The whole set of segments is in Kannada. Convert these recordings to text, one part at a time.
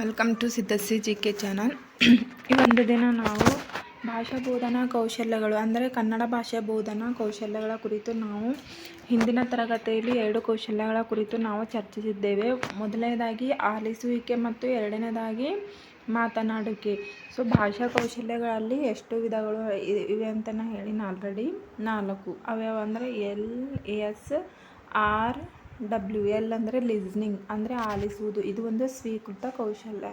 Welcome to Siddhashree G K channel ಒಂದು ದಿನ ನಾವು ಭಾಷಾ ಬೋಧನಾ ಕೌಶಲ್ಯಗಳು, ಅಂದರೆ ಕನ್ನಡ ಭಾಷೆ ಬೋಧನಾ ಕೌಶಲ್ಯಗಳ ಕುರಿತು ನಾವು ಹಿಂದಿನ ತರಗತಿಯಲ್ಲಿ ಎರಡು ಕೌಶಲ್ಯಗಳ ಕುರಿತು ನಾವು ಚರ್ಚಿಸಿದ್ದೇವೆ. ಮೊದಲನೇದಾಗಿ ಆಲಿಸುವಿಕೆ ಮತ್ತು ಎರಡನೇದಾಗಿ ಮಾತನಾಡುವಿಕೆ. ಸೊ ಭಾಷಾ ಕೌಶಲ್ಯಗಳಲ್ಲಿ ಎಷ್ಟು ವಿಧಗಳು ಇವೆ ಅಂತ ಹೇಳಿ ನಾಲ್ರೆಡಿ ನಾಲ್ಕು. ಅವ್ಯಾವ ಅಂದರೆ L, S, R W L ಅಂದರೆ ಲಿಸ್ನಿಂಗ್ ಅಂದರೆ ಆಲಿಸುವುದು. ಇದು ಒಂದು ಸ್ವೀಕೃತ ಕೌಶಲ್ಯ.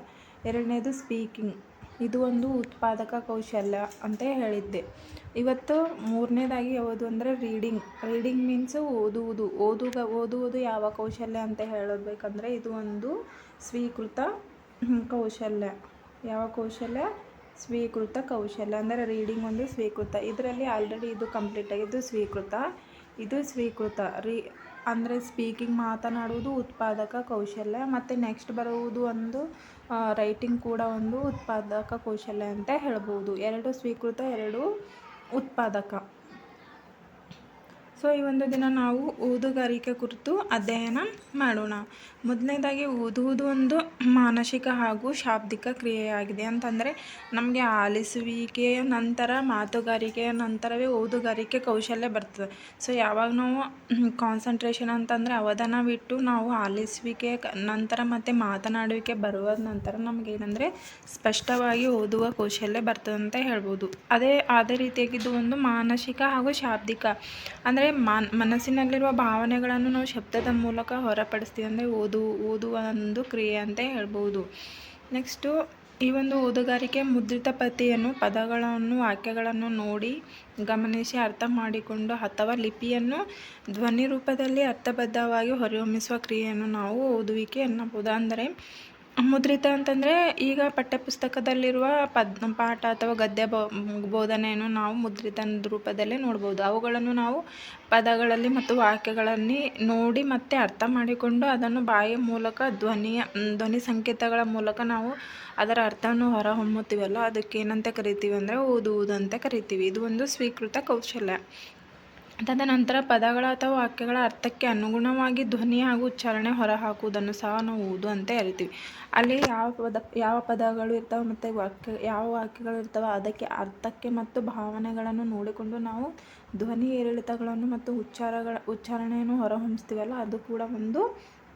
ಎರಡನೇದು ಸ್ಪೀಕಿಂಗ್ ಇದು ಒಂದು ಉತ್ಪಾದಕ ಕೌಶಲ್ಯ ಅಂತ ಹೇಳಿದ್ದೆ. ಇವತ್ತು ಮೂರನೇದಾಗಿ ಯಾವುದು ಅಂದರೆ ರೀಡಿಂಗ್ ರೀಡಿಂಗ್ ಮೀನ್ಸ್ ಓದುವುದು. ಓದುಗ, ಓದುವುದು ಯಾವ ಕೌಶಲ್ಯ ಅಂತ ಹೇಳಬೇಕಂದ್ರೆ ಇದು ಒಂದು ಸ್ವೀಕೃತ ಕೌಶಲ್ಯ. ಯಾವ ಕೌಶಲ್ಯ? ಸ್ವೀಕೃತ ಕೌಶಲ್ಯ. ಅಂದರೆ ರೀಡಿಂಗ್ ಒಂದು ಸ್ವೀಕೃತ. ಇದರಲ್ಲಿ ಆಲ್ರೆಡಿ ಇದು ಕಂಪ್ಲೀಟ್ ಆಗಿದ್ದು ಸ್ವೀಕೃತ. ಇದು ಸ್ವೀಕೃತ. ರೀ ಅಂದರೆ ಸ್ಪೀಕಿಂಗ್ ಮಾತನಾಡುವುದು ಉತ್ಪಾದಕ ಕೌಶಲ್ಯ. ಮತ್ತು ನೆಕ್ಸ್ಟ್ ಬರುವುದು ಒಂದು ರೈಟಿಂಗ್ ಕೂಡ ಒಂದು ಉತ್ಪಾದಕ ಕೌಶಲ್ಯ ಅಂತ ಹೇಳ್ಬೋದು. ಎರಡು ಸ್ವೀಕೃತ, ಎರಡು ಉತ್ಪಾದಕ. ಸೊ ಈ ಒಂದು ದಿನ ನಾವು ಓದುಗಾರಿಕೆ ಕುರಿತು ಅಧ್ಯಯನ ಮಾಡೋಣ. ಮೊದಲನೇದಾಗಿ ಓದುವುದು ಒಂದು ಮಾನಸಿಕ ಹಾಗೂ ಶಾಬ್ದಿಕ ಕ್ರಿಯೆಯಾಗಿದೆ. ಅಂತಂದರೆ ನಮಗೆ ಆಲಿಸುವಿಕೆಯ ನಂತರ, ಮಾತುಗಾರಿಕೆಯ ನಂತರವೇ ಓದುಗಾರಿಕೆ ಕೌಶಲ್ಯ ಬರ್ತದೆ. ಸೊ ಯಾವಾಗ ನಾವು ಕಾನ್ಸಂಟ್ರೇಷನ್ ಅಂತಂದರೆ ಅವಧಾನವಿಟ್ಟು ನಾವು ಆಲಿಸುವಿಕೆ ನಂತರ ಮತ್ತು ಮಾತನಾಡುವಿಕೆ ಬರುವ ನಂತರ ನಮಗೇನೆಂದರೆ ಸ್ಪಷ್ಟವಾಗಿ ಓದುವ ಕೌಶಲ್ಯ ಬರ್ತದೆ ಅಂತ ಹೇಳ್ಬೋದು. ಅದೇ ಅದೇ ರೀತಿಯಾಗಿದ್ದು ಒಂದು ಮಾನಸಿಕ ಹಾಗೂ ಶಾಬ್ದಿಕ. ಅಂದರೆ ಮಾನ್, ಮನಸ್ಸಿನಲ್ಲಿರುವ ಭಾವನೆಗಳನ್ನು ನಾವು ಶಬ್ದದ ಮೂಲಕ ಹೊರಪಡಿಸ್ತೀವಿ ಅಂದರೆ ಓದು, ಓದುವ ಒಂದು ಕ್ರಿಯೆ ಅಂತ ಹೇಳ್ಬೋದು. ನೆಕ್ಸ್ಟು ಈ ಒಂದು ಓದುಗಾರಿಕೆ ಮುದ್ರಿತ ಪತಿಯನ್ನು ಪದಗಳನ್ನು, ವಾಕ್ಯಗಳನ್ನು ನೋಡಿ ಗಮನಿಸಿ ಅರ್ಥ ಮಾಡಿಕೊಂಡು ಅಥವಾ ಲಿಪಿಯನ್ನು ಧ್ವನಿ ರೂಪದಲ್ಲಿ ಅರ್ಥಬದ್ಧವಾಗಿ ಹೊರಹೊಮ್ಮಿಸುವ ಕ್ರಿಯೆಯನ್ನು ನಾವು ಓದುವಿಕೆ ಎನ್ನಬಹುದು. ಅಂದರೆ ಮುದ್ರಿತ ಅಂತಂದರೆ ಈಗ ಪಠ್ಯಪುಸ್ತಕದಲ್ಲಿರುವ ಪದ್ ಪಾಠ ಅಥವಾ ಗದ್ಯ ಬೋಧನೆಯನ್ನು ನಾವು ಮುದ್ರಿತ ರೂಪದಲ್ಲೇ ನೋಡ್ಬೋದು. ಅವುಗಳನ್ನು ನಾವು ಪದಗಳಲ್ಲಿ ಮತ್ತು ವಾಕ್ಯಗಳಲ್ಲಿ ನೋಡಿ ಮತ್ತು ಅರ್ಥ ಮಾಡಿಕೊಂಡು ಅದನ್ನು ಬಾಯಿಯ ಮೂಲಕ ಧ್ವನಿಯ ಧ್ವನಿ ಸಂಕೇತಗಳ ಮೂಲಕ ನಾವು ಅದರ ಅರ್ಥವನ್ನು ಹೊರಹೊಮ್ಮುತ್ತೀವಲ್ಲ, ಅದಕ್ಕೆ ಏನಂತ ಕರಿತೀವಿ ಅಂದರೆ ಓದುವುದಂತ ಕರಿತೀವಿ. ಇದು ಒಂದು ಸ್ವೀಕೃತ ಕೌಶಲ್ಯ. ತದನಂತರ ಪದಗಳ ಅಥವಾ ವಾಕ್ಯಗಳ ಅರ್ಥಕ್ಕೆ ಅನುಗುಣವಾಗಿ ಧ್ವನಿ ಹಾಗೂ ಉಚ್ಚಾರಣೆ ಹೊರಹಾಕುವುದನ್ನು ಸಹ ನಾವು ಓದು ಅಂತ ಹೇಳ್ತೀವಿ. ಅಲ್ಲಿ ಯಾವ ಪದ, ಯಾವ ಪದಗಳು ಇರ್ತವೆ ಮತ್ತು ವಾಕ್ಯ, ಯಾವ ವಾಕ್ಯಗಳು ಇರ್ತವೆ ಅದಕ್ಕೆ ಅರ್ಥಕ್ಕೆ ಮತ್ತು ಭಾವನೆಗಳನ್ನು ನೋಡಿಕೊಂಡು ನಾವು ಧ್ವನಿ ಏರಿಳಿತಗಳನ್ನು ಮತ್ತು ಉಚ್ಚಾರಗಳ, ಉಚ್ಚಾರಣೆಯನ್ನು ಹೊರಹೊಮ್ಮಿಸ್ತೀವಲ್ಲ ಅದು ಕೂಡ ಒಂದು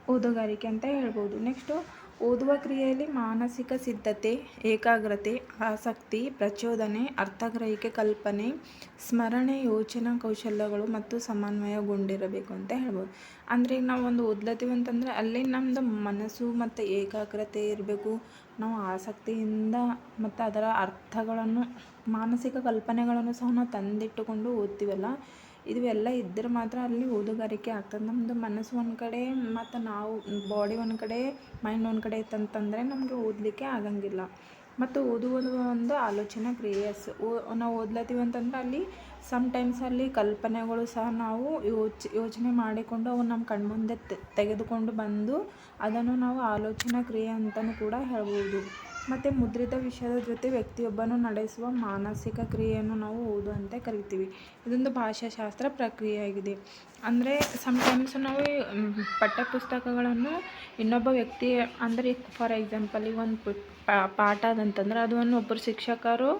ಓದುಗಾರಿಕೆ ಅಂತ ಹೇಳ್ಬೋದು. ನೆಕ್ಸ್ಟು ಓದುವ ಕ್ರಿಯೆಯಲ್ಲಿ ಮಾನಸಿಕ ಸಿದ್ಧತೆ, ಏಕಾಗ್ರತೆ, ಆಸಕ್ತಿ, ಪ್ರಚೋದನೆ, ಅರ್ಥಗ್ರಹಿಕೆ, ಕಲ್ಪನೆ, ಸ್ಮರಣೆ, ಯೋಚನಾ ಕೌಶಲ್ಯಗಳು ಮತ್ತು ಸಮನ್ವಯಗೊಂಡಿರಬೇಕು ಅಂತ ಹೇಳ್ಬೋದು. ಅಂದರೆ ಈಗ ನಾವು ಒಂದು ಓದ್ಲತ್ತೀವಿ ಅಂತಂದರೆ ಅಲ್ಲಿ ನಮ್ಮದು ಮನಸ್ಸು ಮತ್ತು ಏಕಾಗ್ರತೆ ಇರಬೇಕು. ನಾವು ಆಸಕ್ತಿಯಿಂದ ಮತ್ತು ಅದರ ಅರ್ಥಗಳನ್ನು, ಮಾನಸಿಕ ಕಲ್ಪನೆಗಳನ್ನು ಸಹ ನಾವು ತಂದಿಟ್ಟುಕೊಂಡು ಓದ್ತೀವಲ್ಲ. ಇವೆಲ್ಲ ಇದ್ದರೆ ಮಾತ್ರ ಅಲ್ಲಿ ಓದುಗಾರಿಕೆ ಆಗ್ತದೆ. ನಮ್ಮದು ಮನಸ್ಸು ಒಂದು ಕಡೆ ಮತ್ತು ನಾವು ಬಾಡಿ ಒಂದು ಕಡೆ ಮೈಂಡ್ ಒಂದು ಕಡೆ ಇತ್ತಂತಂದರೆ ನಮಗೆ ಓದಲಿಕ್ಕೆ ಆಗಂಗಿಲ್ಲ. ಮತ್ತು ಓದುವುದು ಒಂದು ಆಲೋಚನಾ ಕ್ರಿಯೆಸ್ ಓ, ನಾವು ಓದ್ಲತ್ತೀವಿ ಅಂತಂದ್ರೆ ಅಲ್ಲಿ ಸಮ್ಟೈಮ್ಸ್ ಅಲ್ಲಿ ಕಲ್ಪನೆಗಳು ಸಹ ನಾವು ಯೋಚ್, ಯೋಚನೆ ಮಾಡಿಕೊಂಡು ಅವು ನಮ್ಮ ಕಣ್ಮುಂದೆ ಮುಂದೆ ತೆಗೆದುಕೊಂಡು ಬಂದು ಅದನ್ನು ನಾವು ಆಲೋಚನಾ ಕ್ರಿಯೆ ಅಂತಲೂ ಕೂಡ ಹೇಳ್ಬೋದು. ಮತ್ತು ಮುದ್ರಿತ ವಿಷಯದ ಜೊತೆ ವ್ಯಕ್ತಿಯೊಬ್ಬನು ನಡೆಸುವ ಮಾನಸಿಕ ಕ್ರಿಯೆಯನ್ನು ನಾವು ಓದು ಅಂತ ಕರಿತೀವಿ. ಇದೊಂದು ಭಾಷಾಶಾಸ್ತ್ರ ಪ್ರಕ್ರಿಯೆಯಾಗಿದೆ. ಅಂದರೆ ಸಮ್ಟೈಮ್ಸ್ ನಾವು ಪಠ್ಯಪುಸ್ತಕಗಳನ್ನು ಇನ್ನೊಬ್ಬ ವ್ಯಕ್ತಿ, ಅಂದರೆ ಫಾರ್ ಎಕ್ಸಾಂಪಲ್ ಈಗ ಒಂದು ಪಾಠ ಅದಂತಂದ್ರೆ ಅದು ಒಬ್ಬರು ಶಿಕ್ಷಕರು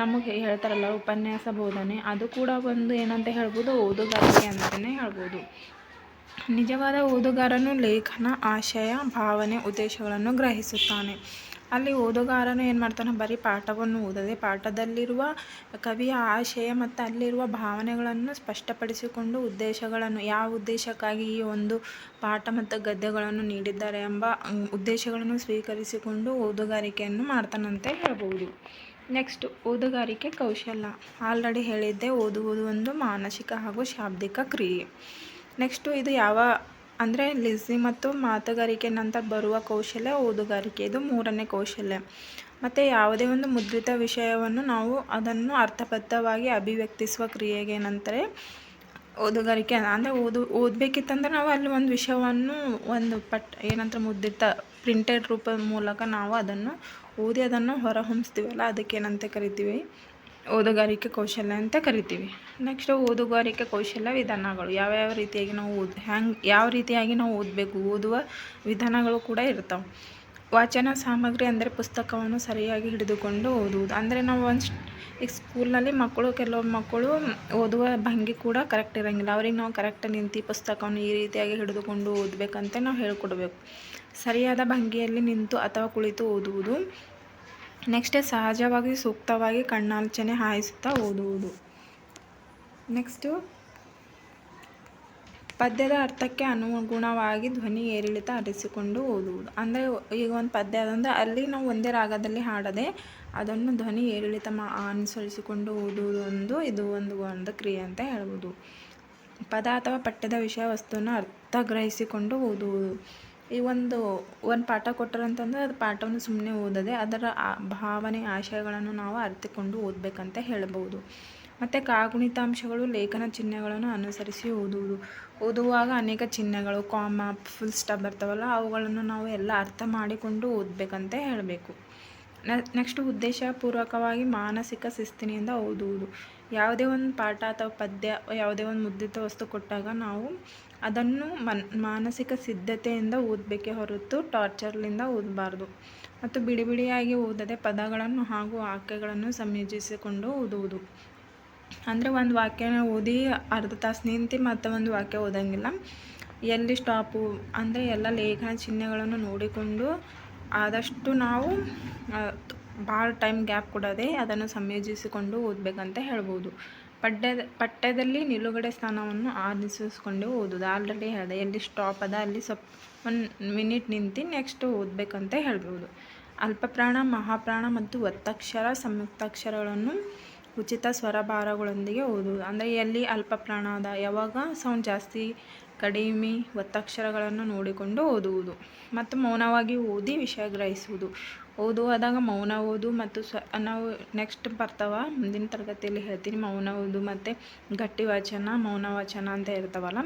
ನಮಗೆ ಹೇಳ್ತಾರಲ್ಲ ಉಪನ್ಯಾಸ ಬೋಧನೆ, ಅದು ಕೂಡ ಒಂದು ಏನಂತ ಹೇಳ್ಬೋದು ಓದುಗಾರಿಕೆ ಅಂತಲೇ ಹೇಳ್ಬೋದು. ನಿಜವಾದ ಓದುಗಾರನು, ಲೇಖನ, ಆಶಯ, ಭಾವನೆ, ಉದ್ದೇಶಗಳನ್ನು ಗ್ರಹಿಸುತ್ತಾನೆ. ಅಲ್ಲಿ ಓದುಗಾರನು ಏನು ಮಾಡ್ತಾನೆ? ಬರೀ ಪಾಠವನ್ನು ಓದದೆ, ಪಾಠದಲ್ಲಿರುವ ಕವಿಯ ಆಶಯ ಮತ್ತು ಅಲ್ಲಿರುವ ಭಾವನೆಗಳನ್ನು ಸ್ಪಷ್ಟಪಡಿಸಿಕೊಂಡು ಉದ್ದೇಶಗಳನ್ನು, ಯಾವ ಉದ್ದೇಶಕ್ಕಾಗಿ ಈ ಒಂದು ಪಾಠ ಮತ್ತು ಗದ್ಯಗಳನ್ನು ನೀಡಿದ್ದಾರೆ ಎಂಬ ಉದ್ದೇಶಗಳನ್ನು ಸ್ವೀಕರಿಸಿಕೊಂಡು ಓದುಗಾರಿಕೆಯನ್ನು ಮಾಡ್ತಾನಂತೆ ಹೇಳ್ಬೋದು. ನೆಕ್ಸ್ಟ್ ಓದುಗಾರಿಕೆ ಕೌಶಲ್ಯ ಆಲ್ರೆಡಿ ಹೇಳಿದ್ದೆ, ಓದುವುದು ಒಂದು ಮಾನಸಿಕ ಹಾಗೂ ಶಾಬ್ದಿಕ ಕ್ರಿಯೆ. ನೆಕ್ಸ್ಟು ಇದು ಯಾವ, ಅಂದರೆ ಲಿಸಿ ಮತ್ತು ಮಾತುಗಾರಿಕೆ ನಂತರ ಬರುವ ಕೌಶಲ್ಯ ಓದುಗಾರಿಕೆ. ಇದು ಮೂರನೇ ಕೌಶಲ್ಯ. ಮತ್ತು ಯಾವುದೇ ಒಂದು ಮುದ್ರಿತ ವಿಷಯವನ್ನು ನಾವು ಅದನ್ನು ಅರ್ಥಬದ್ಧವಾಗಿ ಅಭಿವ್ಯಕ್ತಿಸುವ ಕ್ರಿಯೆಗೆ ಏನಂತಾರೆ, ಓದುಗಾರಿಕೆ ಅಂದರೆ ಓದು, ಓದಬೇಕಿತ್ತಂದ್ರೆ ನಾವು ಅಲ್ಲಿ ಒಂದು ವಿಷಯವನ್ನು ಒಂದು ಪಟ್, ಏನಂತಾರೆ, ಮುದ್ರಿತ ಪ್ರಿಂಟೆಡ್ ರೂಪದ ಮೂಲಕ ನಾವು ಅದನ್ನು ಓದಿ ಅದನ್ನು ಹೊರಹೊಮ್ಮಿಸ್ತೀವಲ್ಲ ಅದಕ್ಕೆ ಏನಂತ ಕರಿತೀವಿ? ಓದುಗಾರಿಕೆ ಕೌಶಲ್ಯ ಅಂತ ಕರಿತೀವಿ. ನೆಕ್ಸ್ಟ್ ಓದುಗಾರಿಕೆ ಕೌಶಲ್ಯ ವಿಧಾನಗಳು. ಯಾವ್ಯಾವ ರೀತಿಯಾಗಿ ನಾವು ಓದ್, ಹ್ಯಾಂಗೆ, ಯಾವ ರೀತಿಯಾಗಿ ನಾವು ಓದಬೇಕು? ಓದುವ ವಿಧಾನಗಳು ಕೂಡ ಇರ್ತಾವೆ. ವಾಚನ ಸಾಮಗ್ರಿ ಅಂದರೆ ಪುಸ್ತಕವನ್ನು ಸರಿಯಾಗಿ ಹಿಡಿದುಕೊಂಡು ಓದುವುದು. ಅಂದರೆ ನಾವು ಒಂದು ಈಗ ಸ್ಕೂಲ್ನಲ್ಲಿ ಮಕ್ಕಳು, ಕೆಲವು ಮಕ್ಕಳು ಓದುವ ಭಂಗಿ ಕೂಡ ಕರೆಕ್ಟ್ ಇರೋಂಗಿಲ್ಲ. ಅವ್ರಿಗೆ ನಾವು ಕರೆಕ್ಟ್ ನಿಂತು ಪುಸ್ತಕವನ್ನು ಈ ರೀತಿಯಾಗಿ ಹಿಡಿದುಕೊಂಡು ಓದಬೇಕಂತ ನಾವು ಹೇಳ್ಕೊಡ್ಬೇಕು. ಸರಿಯಾದ ಭಂಗಿಯಲ್ಲಿ ನಿಂತು ಅಥವಾ ಕುಳಿತು ಓದುವುದು. ನೆಕ್ಸ್ಟ್ ಸಹಜವಾಗಿ, ಸೂಕ್ತವಾಗಿ ಕಣ್ಣಾಲ್ಚನೆ ಹಾಯಿಸುತ್ತಾ ಓದುವುದು. ನೆಕ್ಸ್ಟು, ಪದ್ಯದ ಅರ್ಥಕ್ಕೆ ಅನುಗುಣವಾಗಿ ಧ್ವನಿ ಏರಿಳಿತ ಅರಿಸಿಕೊಂಡು ಓದುವುದು. ಅಂದರೆ, ಈಗ ಒಂದು ಪದ್ಯ ಅದಂದರೆ ಅಲ್ಲಿ ನಾವು ಒಂದೇ ರಾಗದಲ್ಲಿ ಹಾಡದೆ ಅದನ್ನು ಧ್ವನಿ ಏರಿಳಿತ ಮಾ ಅನುಸರಿಸಿಕೊಂಡು ಓದುವುದು ಒಂದು, ಇದು ಒಂದು ಒಂದು ಕ್ರಿಯೆ ಅಂತ ಹೇಳ್ಬೋದು. ಪದ ಅಥವಾ ಪಠ್ಯದ ವಿಷಯ ವಸ್ತುವನ್ನು ಅರ್ಥ ಗ್ರಹಿಸಿಕೊಂಡು ಓದುವುದು. ಈ ಒಂದು ಒಂದು ಪಾಠ ಕೊಟ್ಟರಂತಂದ್ರೆ ಅದು ಪಾಠವನ್ನು ಸುಮ್ಮನೆ ಓದದೆ, ಅದರ ಭಾವನೆ, ಆಶಯಗಳನ್ನು ನಾವು ಅರಿತುಕೊಂಡು ಓದಬೇಕಂತ ಹೇಳಬಹುದು ಮತ್ತು ಕಾಗುಣಿತಾಂಶಗಳು, ಲೇಖನ ಚಿಹ್ನೆಗಳನ್ನು ಅನುಸರಿಸಿ ಓದುವುದು. ಓದುವಾಗ ಅನೇಕ ಚಿಹ್ನೆಗಳು, ಕಾಮ, ಫುಲ್ ಸ್ಟಾಪ್ ಬರ್ತಾವಲ್ಲ, ಅವುಗಳನ್ನು ನಾವು ಎಲ್ಲ ಅರ್ಥ ಮಾಡಿಕೊಂಡು ಓದಬೇಕಂತ ಹೇಳಬೇಕು. ನೆಕ್ಸ್ಟ್ ಉದ್ದೇಶಪೂರ್ವಕವಾಗಿ ಮಾನಸಿಕ ಶಿಸ್ತಿನಿಂದ ಓದುವುದು. ಯಾವುದೇ ಒಂದು ಪಾಠ ಅಥವಾ ಪದ್ಯ ಯಾವುದೇ ಒಂದು ಮುದ್ರಿತ ವಸ್ತು ಕೊಟ್ಟಾಗ ನಾವು ಅದನ್ನು ಮನ್, ಮಾನಸಿಕ ಸಿದ್ಧತೆಯಿಂದ ಓದಬೇಕೇ ಹೊರತು ಟಾರ್ಚರ್ಲಿಂದ ಓದಬಾರ್ದು. ಮತ್ತು ಬಿಡಿ ಬಿಡಿಯಾಗಿ ಓದದೆ ಪದಗಳನ್ನು ಹಾಗೂ ವಾಕ್ಯಗಳನ್ನು ಸಂಯೋಜಿಸಿಕೊಂಡು ಓದುವುದು. ಅಂದರೆ ಒಂದು ವಾಕ್ಯನ ಓದಿ ಅರ್ಧ ತಾಸು ನಿಂತು ಮತ್ತೆ ಒಂದು ವಾಕ್ಯ ಓದಂಗಿಲ್ಲ. ಎಲ್ಲಿ ಸ್ಟಾಪು ಅಂದರೆ ಎಲ್ಲ ಲೇಖನ ಚಿಹ್ನೆಗಳನ್ನು ನೋಡಿಕೊಂಡು ಆದಷ್ಟು ನಾವು ಭಾಳ ಟೈಮ್ ಗ್ಯಾಪ್ ಕೊಡದೆ ಅದನ್ನು ಸಂಯೋಜಿಸಿಕೊಂಡು ಓದಬೇಕಂತ ಹೇಳ್ಬೋದು. ಪಠ್ಯದ ಪಠ್ಯದಲ್ಲಿ ನಿಲುಗಡೆ ಸ್ಥಾನವನ್ನು ಆರಿಸಿಕೊಂಡು ಓದೋದು ಆಲ್ರೆಡಿ ಹೇಳಿದೆ, ಎಲ್ಲಿ ಸ್ಟಾಪ್ ಅದ, ಅಲ್ಲಿ ಸ್ವಲ್ಪ ಒಂದು ಮಿನಿಟ್ ನಿಂತು ನೆಕ್ಸ್ಟ್ ಓದಬೇಕಂತ ಹೇಳ್ಬೋದು. ಅಲ್ಪಪ್ರಾಣ, ಮಹಾಪ್ರಾಣ ಮತ್ತು ಒತ್ತಕ್ಷರ, ಸಂಯುಕ್ತಾಕ್ಷರಗಳನ್ನು ಉಚಿತ ಸ್ವರಭಾರಗಳೊಂದಿಗೆ ಓದುವುದು. ಅಂದರೆ ಎಲ್ಲಿ ಅಲ್ಪ ಅದ, ಯಾವಾಗ ಸೌಂಡ್ ಜಾಸ್ತಿ ಕಡಿಮೆ ಒತ್ತಕ್ಷರಗಳನ್ನು ನೋಡಿಕೊಂಡು ಓದುವುದು. ಮತ್ತು ಮೌನವಾಗಿ ಓದಿ ವಿಷಯ ಗ್ರಹಿಸುವುದು. ಓದುವಾದಾಗ ಮೌನ ಓದು ಮತ್ತು ಸ್ವ ನಾವು ನೆಕ್ಸ್ಟ್ ಬರ್ತಾವ, ಮುಂದಿನ ತರಗತಿಯಲ್ಲಿ ಹೇಳ್ತೀನಿ ಮೌನ ಓದು ಮತ್ತು ಗಟ್ಟಿ ವಾಚನ, ಮೌನ ವಾಚನ ಅಂತ ಇರ್ತಾವಲ್ಲ.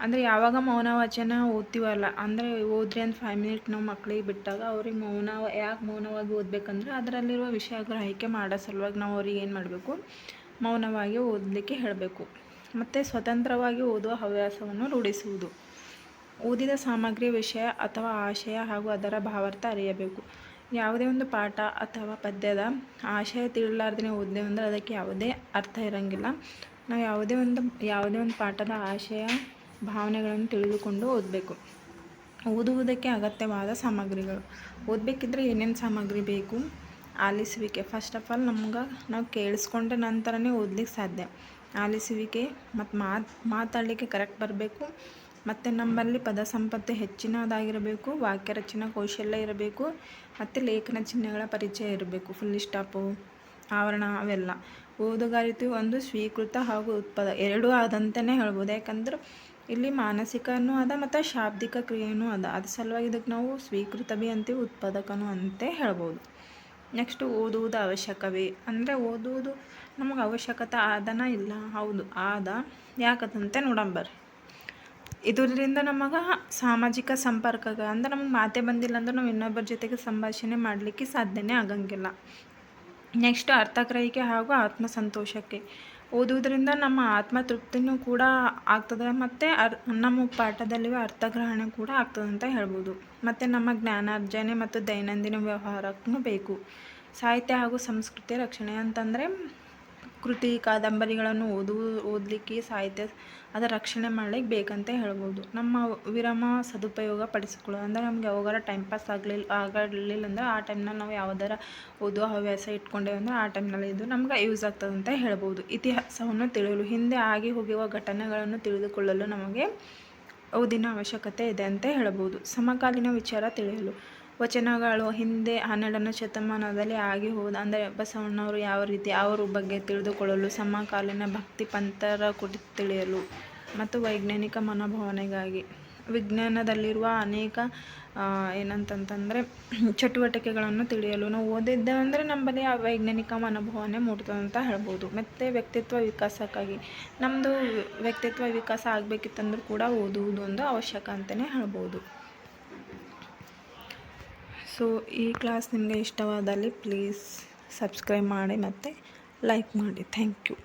ಅಂದರೆ ಯಾವಾಗ ಮೌನ ವಾಚನ ಓದ್ತೀವಲ್ಲ, ಅಂದರೆ ಓದ್ರಿ ಅಂತ ಫೈವ್ ಮಿನಿಟ್ ನಾವು ಮಕ್ಳಿಗೆ ಬಿಟ್ಟಾಗ ಅವ್ರಿಗೆ ಮೌನ, ಯಾಕೆ ಮೌನವಾಗಿ ಓದಬೇಕಂದ್ರೆ ಅದರಲ್ಲಿರುವ ವಿಷಯ ಗ್ರಹಿಕೆ ಮಾಡೋ ಸಲುವಾಗಿ ನಾವು ಅವ್ರಿಗೆ ಏನು ಮಾಡಬೇಕು? ಮೌನವಾಗಿ ಓದಲಿಕ್ಕೆ ಹೇಳಬೇಕು. ಮತ್ತು ಸ್ವತಂತ್ರವಾಗಿ ಓದುವ ಹವ್ಯಾಸವನ್ನು ರೂಢಿಸುವುದು. ಓದಿದ ಸಾಮಗ್ರಿ ವಿಷಯ ಅಥವಾ ಆಶಯ ಹಾಗೂ ಅದರ ಭಾವಾರ್ಥ ಅರಿಯಬೇಕು. ಯಾವುದೇ ಒಂದು ಪಾಠ ಅಥವಾ ಪದ್ಯದ ಆಶಯ ತಿಳಿಲಾರ್ದೇ ಓದಿದೆ ಅಂದರೆ ಅದಕ್ಕೆ ಯಾವುದೇ ಅರ್ಥ ಇರೋಂಗಿಲ್ಲ. ನಾವು ಯಾವುದೇ ಒಂದು ಯಾವುದೇ ಒಂದು ಪಾಠದ ಆಶಯ, ಭಾವನೆಗಳನ್ನು ತಿಳಿದುಕೊಂಡು ಓದಬೇಕು. ಓದುವುದಕ್ಕೆ ಅಗತ್ಯವಾದ ಸಾಮಗ್ರಿಗಳು. ಓದಬೇಕಿದ್ರೆ ಏನೇನು ಸಾಮಗ್ರಿ ಬೇಕು? ಆಲಿಸುವಿಕೆ. ಫಸ್ಟ್ ಆಫ್ ಆಲ್ ನಮ್ಗೆ ನಾವು ಕೇಳಿಸ್ಕೊಂಡ ನಂತರನೇ ಓದ್ಲಿಕ್ಕೆ ಸಾಧ್ಯ. ಆಲಿಸುವಿಕೆ ಮತ್ತು ಮಾತು, ಮಾತಾಡಲಿಕ್ಕೆ ಕರೆಕ್ಟ್ ಬರಬೇಕು. ಮತ್ತು ನಮ್ಮಲ್ಲಿ ಪದ ಸಂಪತ್ತು ಹೆಚ್ಚಿನದಾಗಿರಬೇಕು, ವಾಕ್ಯ ರಚನಾ ಕೌಶಲ್ಯ ಇರಬೇಕು, ಮತ್ತು ಲೇಖನ ಚಿಹ್ನೆಗಳ ಪರಿಚಯ ಇರಬೇಕು. ಫುಲ್ ಸ್ಟಾಪು ಆವರಣ ಅವೆಲ್ಲ. ಓದುಗಾರಿತು ಒಂದು ಸ್ವೀಕೃತ ಹಾಗೂ ಉತ್ಪಾದ. ಎರಡೂ ಆದಂತಲೇ ಹೇಳ್ಬೋದು. ಯಾಕಂದ್ರೆ ಇಲ್ಲಿ ಮಾನಸಿಕನೂ ಅದ ಮತ್ತು ಶಾಬ್ದಿಕ ಕ್ರಿಯೆಯೂ ಅದ. ಅದ್ರ ಸಲುವಾಗಿ ಇದಕ್ಕೆ ನಾವು ಸ್ವೀಕೃತ ಬಿ ಅಂತೀವಿ, ಉತ್ಪಾದಕನೂ ಅಂತ ಹೇಳ್ಬೋದು. ನೆಕ್ಸ್ಟ್ ಓದುವುದು ಅವಶ್ಯಕವೇ? ಅಂದರೆ ಓದುವುದು ನಮಗೆ ಅವಶ್ಯಕತೆ ಆದನ ಇಲ್ಲ. ಹೌದು. ಆದ ಯಾಕದಂತೆ ನೋಡಂಬರ್ರಿ ಇದರಿಂದ ನಮಗೆ ಸಾಮಾಜಿಕ ಸಂಪರ್ಕ ಅಂದ್ರೆ ನಮಗೆ ಮಾತೇ ಬಂದಿಲ್ಲ ಅಂದ್ರೆ ನಾವು ಇನ್ನೊಬ್ಬರ ಜೊತೆಗೆ ಸಂಭಾಷಣೆ ಮಾಡಲಿಕ್ಕೆ ಸಾಧ್ಯನೇ ಆಗಂಗಿಲ್ಲ. ನೆಕ್ಸ್ಟ್ ಅರ್ಥಗ್ರಹಿಕೆ ಹಾಗೂ ಆತ್ಮಸಂತೋಷಕ್ಕೆ. ಓದುವುದರಿಂದ ನಮ್ಮ ಆತ್ಮ ತೃಪ್ತಿನೂ ಕೂಡ ಆಗ್ತದೆ ಮತ್ತು ಅರ್, ನಮ್ಮ ಪಾಠದಲ್ಲಿಯೂ ಅರ್ಥಗ್ರಹಣೆ ಕೂಡ ಆಗ್ತದೆ ಅಂತ ಹೇಳ್ಬೋದು. ಮತ್ತು ನಮ್ಮ ಜ್ಞಾನಾರ್ಜನೆ ಮತ್ತು ದೈನಂದಿನ ವ್ಯವಹಾರಕ್ಕೂ ಬೇಕು. ಸಾಹಿತ್ಯ ಹಾಗೂ ಸಂಸ್ಕೃತಿ ರಕ್ಷಣೆ ಅಂತಂದರೆ ಕೃತಿ ಕಾದಂಬರಿಗಳನ್ನು ಓದು, ಓದಲಿಕ್ಕೆ ಸಾಹಿತ್ಯ ಅದರ ರಕ್ಷಣೆ ಮಾಡ್ಲಿಕ್ಕೆ ಬೇಕಂತ ಹೇಳ್ಬೋದು. ನಮ್ಮ ವಿರಾಮ ಸದುಪಯೋಗ ಪಡಿಸಿಕೊಳ್ಳೋದು. ಅಂದರೆ ನಮ್ಗೆ ಯಾವಾಗಾರ ಟೈಮ್ ಪಾಸ್ ಆಗಲಿಲ್ಲ ಆಗಲಿಲ್ಲ ಅಂದ್ರೆ ಆ ಟೈಮ್ನಲ್ಲಿ ನಾವು ಯಾವ್ದಾರ ಓದುವ ಹವ್ಯಾಸ ಇಟ್ಕೊಂಡೇವೆ ಅಂದ್ರೆ ಆ ಟೈಮ್ನಲ್ಲಿ ಇದು ನಮ್ಗೆ ಯೂಸ್ ಆಗ್ತದೆ ಅಂತ ಹೇಳ್ಬೋದು. ಇತಿಹಾಸವನ್ನು ತಿಳಿಯಲು, ಹಿಂದೆ ಆಗಿ ಹೋಗಿರುವ ಘಟನೆಗಳನ್ನು ತಿಳಿದುಕೊಳ್ಳಲು ನಮಗೆ ಓದಿನ ಅವಶ್ಯಕತೆ ಇದೆ ಅಂತ ಹೇಳ್ಬೋದು. ಸಮಕಾಲೀನ ವಿಚಾರ ತಿಳಿಯಲು. ವಚನಗಳು ಹಿಂದೆ ಹನ್ನೆರಡನೇ ಶತಮಾನದಲ್ಲಿ ಆಗಿ ಹೋದ, ಅಂದರೆ ಬಸವಣ್ಣವರು ಯಾವ ರೀತಿ ಅವರ ಬಗ್ಗೆ ತಿಳಿದುಕೊಳ್ಳಲು ಸಮಕಾಲೀನ ಭಕ್ತಿ ಪಂಥರ ಕುರಿತು ತಿಳಿಯಲು ಮತ್ತು ವೈಜ್ಞಾನಿಕ ಮನೋಭಾವನೆಗಾಗಿ ವಿಜ್ಞಾನದಲ್ಲಿರುವ ಅನೇಕ ಏನಂತಂತಂದರೆ ಚಟುವಟಿಕೆಗಳನ್ನು ತಿಳಿಯಲು ನಾವು ಓದಿದ್ದೆ ಅಂದರೆ ನಮ್ಮಲ್ಲಿ ಆ ವೈಜ್ಞಾನಿಕ ಮನೋಭಾವನೆ ಮೂಡ್ತದೆ ಅಂತ ಹೇಳ್ಬೋದು. ಮತ್ತು ವ್ಯಕ್ತಿತ್ವ ವಿಕಾಸಕ್ಕಾಗಿ ನಮ್ಮದು ವ್ಯಕ್ತಿತ್ವ ವಿಕಾಸ ಆಗಬೇಕಿತ್ತಂದ್ರೂ ಕೂಡ ಓದುವುದು ಒಂದು ಅವಶ್ಯಕ ಅಂತಲೇ ಹೇಳ್ಬೋದು. ಸೊ ಈ ಕ್ಲಾಸ್ ನಿಮಗೆ ಇಷ್ಟವಾದಲ್ಲಿ ಪ್ಲೀಸ್ ಸಬ್ಸ್ಕ್ರೈಬ್ ಮಾಡಿ ಮತ್ತು ಲೈಕ್ ಮಾಡಿ. Thank you.